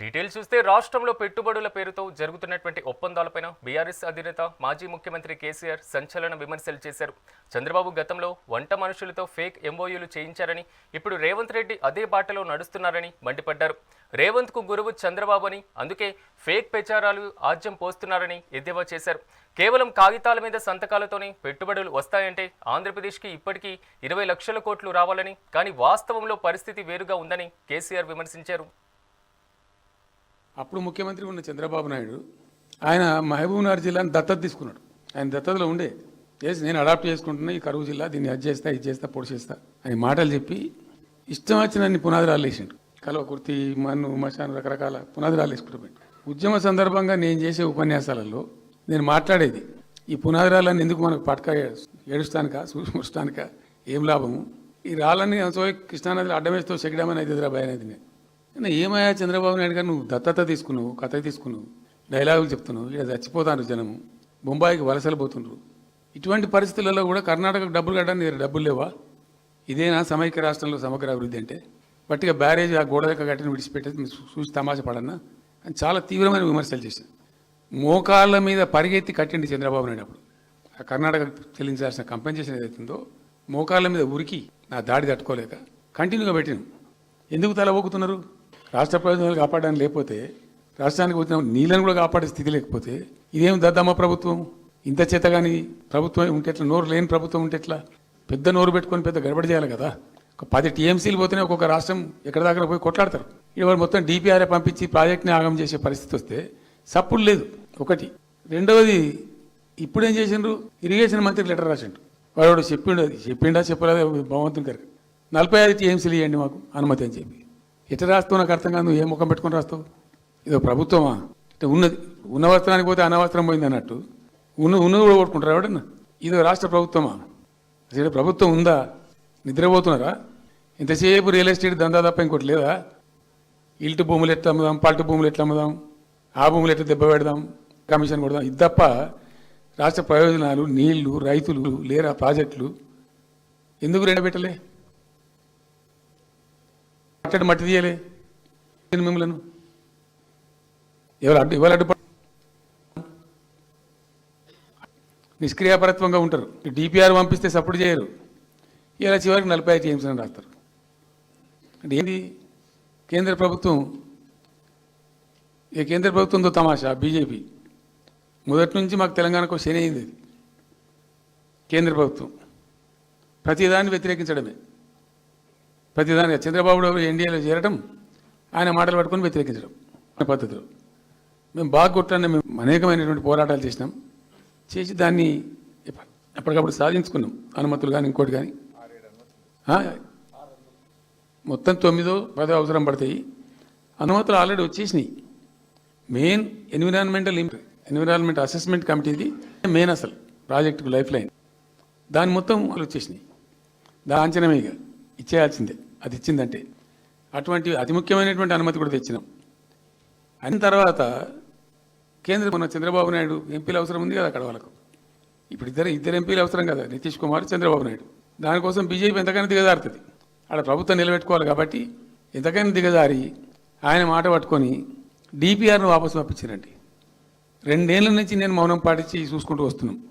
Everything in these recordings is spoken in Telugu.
డీటెయిల్స్ చూస్తే రాష్ట్రంలో పెట్టుబడుల పేరుతో జరుగుతున్నటువంటి ఒప్పందాలపైన బీఆర్ఎస్ అధినేత మాజీ ముఖ్యమంత్రి కేసీఆర్ సంచలన విమర్శలు చేశారు. చంద్రబాబు గతంలో వంట మనుషులతో ఫేక్ ఎంఓయూలు చేయించారని ఇప్పుడు రేవంత్ రెడ్డి అదే బాటలో నడుస్తున్నారని మండిపడ్డారు. రేవంత్కు గురువు చంద్రబాబు అని అందుకే ఫేక్ ప్రచారాలు ఆజ్యం పోస్తున్నారని ఎద్దేవా చేశారు. కేవలం కాగితాల మీద సంతకాలతోనే పెట్టుబడులు వస్తాయంటే ఆంధ్రప్రదేశ్కి ఇప్పటికీ ఇరవై లక్షల కోట్లు రావాలని కానీ వాస్తవంలో పరిస్థితి వేరుగా ఉందని కేసీఆర్ విమర్శించారు. అప్పుడు ముఖ్యమంత్రి ఉన్న చంద్రబాబు నాయుడు ఆయన మహబూబ్నగర్ జిల్లాని దత్తత తీసుకున్నాడు. ఆయన దత్తతలో ఉండే. చేసి నేను అడాప్ట్ చేసుకుంటున్నా ఈ కరువు జిల్లా దీన్ని అది చేస్తా ఇది చేస్తా పొడి చేస్తా అని మాటలు చెప్పి ఇష్టం వచ్చినన్ని పునాదిరాలు వేసిండు. కలవ కుర్తి మన్ను మశాను రకరకాల పునాదిరాలు వేసుకుంటూ ఉద్యమ సందర్భంగా నేను చేసే ఉపన్యాసాలలో నేను మాట్లాడేది ఈ పునాదిరాలన్నీ ఎందుకు మనకు పట్క ఏడుస్తానిక చూస్తానిక ఏం లాభము? ఈ రాళ్ళని సో కృష్ణానదిలో అడ్డమేస్తూ చెక్కడమని అయితే భయం అనేది. నేను ఏమయ్యా చంద్రబాబు నాయుడు గారు నువ్వు దత్తత తీసుకున్నావు కథ తీసుకున్నావు డైలాగులు చెప్తున్నావు ఇక్కడ చచ్చిపోతారు జనము బొంబాయికి వలసలు పోతుండ్రు. ఇటువంటి పరిస్థితులలో కూడా కర్ణాటకకు డబ్బులు కట్టడానికి నీ డబ్బులు లేవా? ఇదేనా సమైక్య రాష్ట్రంలో సమగ్ర అభివృద్ధి అంటే? బట్టిగా బ్యారేజ్ ఆ గోడ దగ్గర కట్టిన విడిచిపెట్టేసి చూసి తమాషా పడన్నా? అని చాలా తీవ్రమైన విమర్శలు చేశాను మోకాళ్ళ మీద పరిగెత్తి కట్టిండి చంద్రబాబు నాయుడు అప్పుడు. ఆ కర్ణాటక చెల్లించాల్సిన కంపెన్సేషన్ ఏదైతుందో మోకాళ్ళ మీద ఉరికి నా దాడి తట్టుకోలేక కంటిన్యూగా పెట్టిన. ఎందుకు తల ఊకుతున్నారు? రాష్ట్ర ప్రయోజనాలు కాపాడడానికి లేకపోతే రాష్ట్రానికి వచ్చిన నీళ్ళని కూడా కాపాడే స్థితి లేకపోతే ఇదేం దద్దమ్మ ప్రభుత్వం? ఇంత చేత కానీ ప్రభుత్వం ఉంటే ఎట్లా? నోరు లేని ప్రభుత్వం ఉంటే ఎట్లా? పెద్ద నోరు పెట్టుకొని పెద్ద గడబడి చేయాలి కదా? ఒక పది టీఎంసీలు పోతేనే ఒక్కొక్క రాష్ట్రం ఎక్కడ దాకా పోయి కొట్లాడతారు. ఇవాళ మొత్తం డిపిఆర్ఏ పంపించి ప్రాజెక్ట్ని ఆగం చేసే పరిస్థితి వస్తే సప్పుడు లేదు. ఒకటి. రెండవది ఇప్పుడు ఏం చేసిండ్రు? ఇరిగేషన్ మంత్రి లెటర్ రాసిండు వాడు చెప్పిండు అది చెప్పిండా చెప్పలేదా? భగవంతుని గారికి నలభై ఐదు టీఎంసీలు ఇవ్వండి మాకు అనుమతి అని చెప్పి. ఎట్లా రాస్తావు నాకు అర్థం కాదు నువ్వు ఏ ముఖం పెట్టుకొని రాస్తావు? ఇదో ప్రభుత్వమా? అంటే ఉన్నది ఉన్న వస్త్రానికి పోతే అనవస్త్రం పోయింది అన్నట్టు. ఉన్న ఉన్నది కూడా కొట్టుకుంటారు ఎవడన్నా? ఇదో రాష్ట్ర ప్రభుత్వమా? అసలు ప్రభుత్వం ఉందా? నిద్రపోతున్నారా? ఇంతసేపు రియల్ ఎస్టేట్ దందా తప్ప ఇంకోటి లేదా? ఇల్టు భూములు ఎట్లా అమ్ముదాం పల్టు భూములు ఎట్లా అమ్ముదాం ఆ భూములు ఎట్లా దెబ్బ పెడదాం కమిషన్ కొడదాం? ఇది తప్ప రాష్ట్ర ప్రయోజనాలు నీళ్ళు రైతులు లేరా ప్రాజెక్టులు? ఎందుకు రెండబెట్టలే అట్టడి మట్టి తీయలే. నేను మిమ్మలను ఎవరు అడ్డు ఎవరు అడ్డు నిష్క్రియాపరత్వంగా ఉంటారు. డిపిఆర్ పంపిస్తే సపోర్ట్ చేయరు. ఇలా చివరికి నలభై ఐదు టీఎంసీ అని రాస్తారు. అంటే ఏంది? కేంద్ర ప్రభుత్వం ఈ కేంద్ర ప్రభుత్వంతో తమాషా? బీజేపీ మొదటి నుంచి మాకు తెలంగాణకు శని అయింది. కేంద్ర ప్రభుత్వం. ప్రతిదాన్ని వ్యతిరేకించడమే. ప్రతిదాని చంద్రబాబు ఎన్డీఏలో చేరడం ఆయన మాటలు పట్టుకొని వ్యతిరేకించడం అనే పద్ధతిలో. మేము బాగా కొట్టాలని మేము అనేకమైనటువంటి పోరాటాలు చేసినాం. చేసి దాన్ని ఎప్పటికప్పుడు సాధించుకున్నాం. అనుమతులు కానీ ఇంకోటి కానీ మొత్తం తొమ్మిదో పదో అవసరం పడతాయి. అనుమతులు ఆల్రెడీ వచ్చేసినాయి. మెయిన్ ఎన్విరాన్మెంటల్ ఎన్విరాన్మెంట్ అసెస్మెంట్ కమిటీది మెయిన్ అసలు ప్రాజెక్టుకు లైఫ్ లైన్. దాని మొత్తం వాళ్ళు వచ్చేసినాయి. దా అంచనమే ఇక ఇచ్చేయాల్సిందే. అది ఇచ్చిందంటే అటువంటి అతి ముఖ్యమైనటువంటి అనుమతి కూడా తెచ్చినాం. అయిన తర్వాత కేంద్ర మన చంద్రబాబు నాయుడు ఎంపీలు అవసరం ఉంది కదా అక్కడ వాళ్ళకు. ఇప్పుడు ఇద్దరు ఇద్దరు ఎంపీలు అవసరం కదా. నితీష్ కుమార్ చంద్రబాబు నాయుడు. దానికోసం బీజేపీ ఎంతకైనా దిగజారుతుంది. ఆడ ప్రభుత్వం నిలబెట్టుకోవాలి కాబట్టి ఎంతకైనా దిగజారి ఆయన మాట పట్టుకొని డిపిఆర్ను వాపసు పంపించారండి. రెండేళ్ళ నుంచి నేను మౌనం పాటించి చూసుకుంటూ వస్తున్నాం.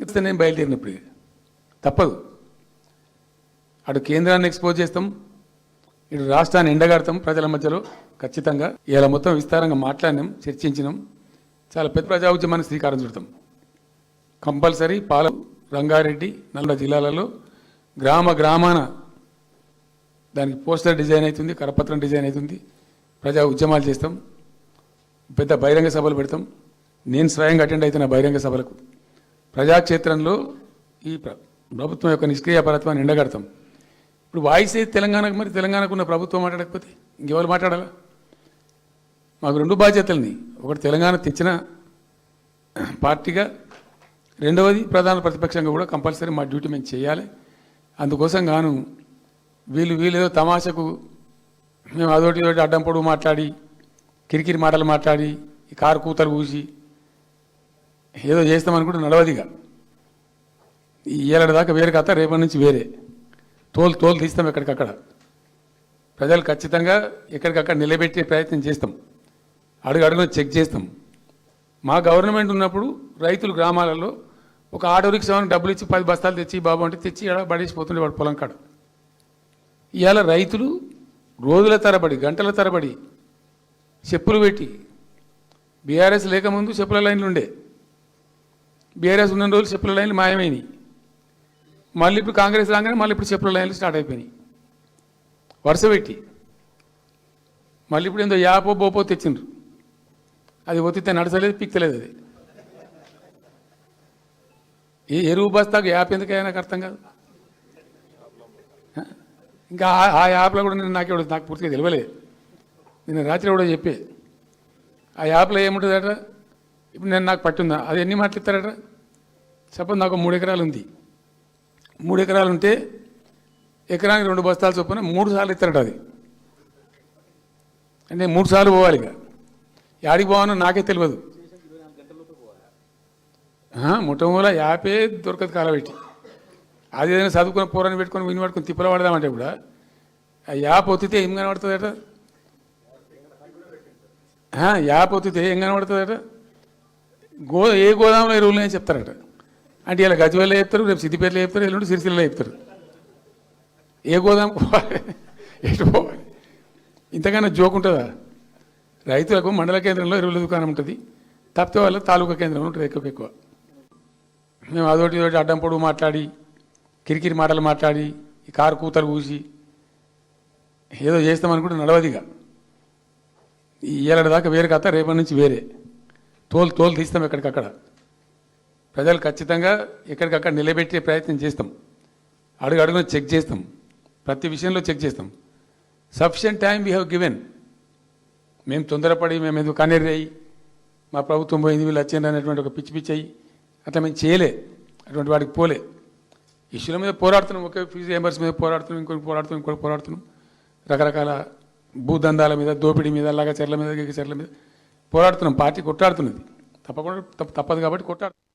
ఇప్పుడు నేను బయలుదేరినప్పుడు. తప్పదు. అటు కేంద్రాన్ని ఎక్స్పోజ్ చేస్తాం ఇటు రాష్ట్రాన్ని ఎండగడతాం ప్రజల మధ్యలో. ఖచ్చితంగా ఇలా మొత్తం విస్తారంగా మాట్లాడినాం చర్చించినాం. చాలా పెద్ద ప్రజా ఉద్యమాన్ని శ్రీకారం చుడతాం. కంపల్సరీ పాల రంగారెడ్డి నల్గొండ జిల్లాలలో గ్రామ గ్రామాన దానికి పోస్టర్ డిజైన్ అవుతుంది కరపత్రం డిజైన్ అవుతుంది. ప్రజా ఉద్యమాలు చేస్తాం. పెద్ద బహిరంగ సభలు పెడతాం. నేను స్వయంగా అటెండ్ అవుతున్న బహిరంగ సభలకు. ప్రజాక్షేత్రంలో ఈ ప్రభుత్వం యొక్క నిష్క్రియ పరత్వాన్ని ఎండగడతాం. ఇప్పుడు వాయిస్ అయితే తెలంగాణకు మరి? తెలంగాణకు ఉన్న ప్రభుత్వం మాట్లాడకపోతే ఇంకెవరు మాట్లాడాలా? మాకు రెండు బాధ్యతలని. ఒకటి తెలంగాణ తెచ్చిన పార్టీగా రెండవది ప్రధాన ప్రతిపక్షంగా కూడా కంపల్సరీ మా డ్యూటీ మేము చేయాలి. అందుకోసం గాను వీళ్ళు వీళ్ళేదో తమాషకు మేము అదోటి ఇదోటి అడ్డం పొడుగు మాట్లాడి కిరికిరి మాటలు మాట్లాడి ఈ కారు కూతలు కూసి ఏదో చేస్తామనుకుంటే నడవదిగా. ఈ ఏళ్ళ దాకా వేరే కథ రేపటి నుంచి వేరే. తోలు తోలు తీస్తాం ఎక్కడికక్కడ. ప్రజలు ఖచ్చితంగా ఎక్కడికక్కడ నిలబెట్టే ప్రయత్నం చేస్తాం. అడుగు అడుగున చెక్ చేస్తాం. మా గవర్నమెంట్ ఉన్నప్పుడు రైతులు గ్రామాలలో ఒక ఆటో రిక్షాకి డబ్బులు ఇచ్చి పది బస్తాలు తెచ్చి బాబు అంటే తెచ్చి ఇక్కడ పడేసిపోతుండే వాడు పొలం కాడ. ఇవాళ రైతులు రోజుల తరబడి గంటల తరబడి చెప్పులు పెట్టి బీఆర్ఎస్ లేకముందు చెప్పుల లైన్లు ఉండే బీఆర్ఎస్ ఉన్న రోజులు చెప్పుల లైన్లు మాయమైనవి మళ్ళీ ఇప్పుడు కాంగ్రెస్ రాగానే మళ్ళీ ఇప్పుడు చెప్పుల లైన్లు స్టార్ట్ అయిపోయినాయి. వరుస పెట్టి. మళ్ళీ ఇప్పుడు ఏందో యాపో బోపో తెచ్చిండ్రు. అది ఒత్తితే నడచలేదు పిక్తలేదు అది. ఈ ఎరువు బస్తాకు యాప్ ఎందుకైనా నాకు అర్థం కాదు. ఇంకా ఆ- యాప్లో కూడా నేను నాకే నాకు పూర్తిగా తెలియలేదు. నేను రాత్రి కూడా చెప్పే. ఆ యాప్లో ఏముంటుందట? ఇప్పుడు నేను నాకు పట్టుందా? అది ఎన్ని మాటలు ఇస్తారట? సపోజ్ నాకు మూడు ఎకరాలు ఉంది. మూడు ఎకరాలు ఉంటే ఎకరానికి రెండు బస్తాలు చొప్పున మూడు సార్లు ఇస్తారట అది. అంటే మూడు సార్లు పోవాలి ఇక. యాడికి పోవాలో నాకే తెలియదు. మొట్టమూల యాపే దొరకదు కాలబెట్టి. అది ఏదైనా చదువుకుని పోరాన్ని పెట్టుకొని విని పట్టుకొని తిప్పలు పడదామంటే కూడా ఆ యాప్ ఒత్తితే ఏం కనబడుతుందట? ఆ, యాప్ ఒత్తితే ఏం కనబడుతుందట? గో ఏ గోదాంలో ఎరువులు అని చెప్తారట. అంటే ఇలా గజవేలో చెప్తారు రేపు సిద్దిపేటలో చెప్తారు ఎల్లుండి సిరిసిల్లలో చెప్తారు. ఏ గోదాం పోవాలి? ఎటు పోవాలి? ఇంతకన్నా జోక్ ఉంటుందా? రైతులకు మండల కేంద్రంలో ఎరువుల దుకాణం ఉంటుంది. తప్పితే వాళ్ళ తాలూకా కేంద్రంలో ఉంటుంది ఎక్కువ ఎక్కువ. మేము అదొకటి ఇదొకటి అడ్డం పొడుగు మాట్లాడి కిరికిరి మాటలు మాట్లాడి ఈ కారు కూతలు కూసి ఏదో చేస్తామనుకుంటే నడవదిగా ఈ ఏళ్ళ దాకా వేరే కథ రేపటి నుంచి వేరే. తోలు తోలు తీస్తాం ఎక్కడికక్కడ. ప్రజలు ఖచ్చితంగా ఎక్కడికక్కడ నిలబెట్టే ప్రయత్నం చేస్తాం. అడుగు అడుగున చెక్ చేస్తాం. ప్రతి విషయంలో చెక్ చేస్తాం. Sufficient time we have given. మేము తొందరపడి మేము ఎందుకు కన్నెర్రాయి మా ప్రభుత్వం పోయింది వీళ్ళు వచ్చిండ్రు అనేటువంటి ఒక పిచ్చి పిచ్చి అయ్యి అట్లా మేము చేయలే. అటువంటి వాడికి పోలే. ఇష్యూల మీద పోరాడుతున్నాం ఒకే ఫీజు ఎంబర్స్ మీద పోరాడుతున్నాం ఇంకొకటి పోరాడుతున్నాం ఇంకొకటి పోరాడుతున్నాం. రకరకాల భూదందాల మీద దోపిడీ మీద అలాగా చెర్ల మీద చెర్ల మీద పోరాడుతున్నాం. పార్టీ కొట్టాడుతున్నది తప్పకుండా తప్ప- తప్పదు కాబట్టి కొట్టాడు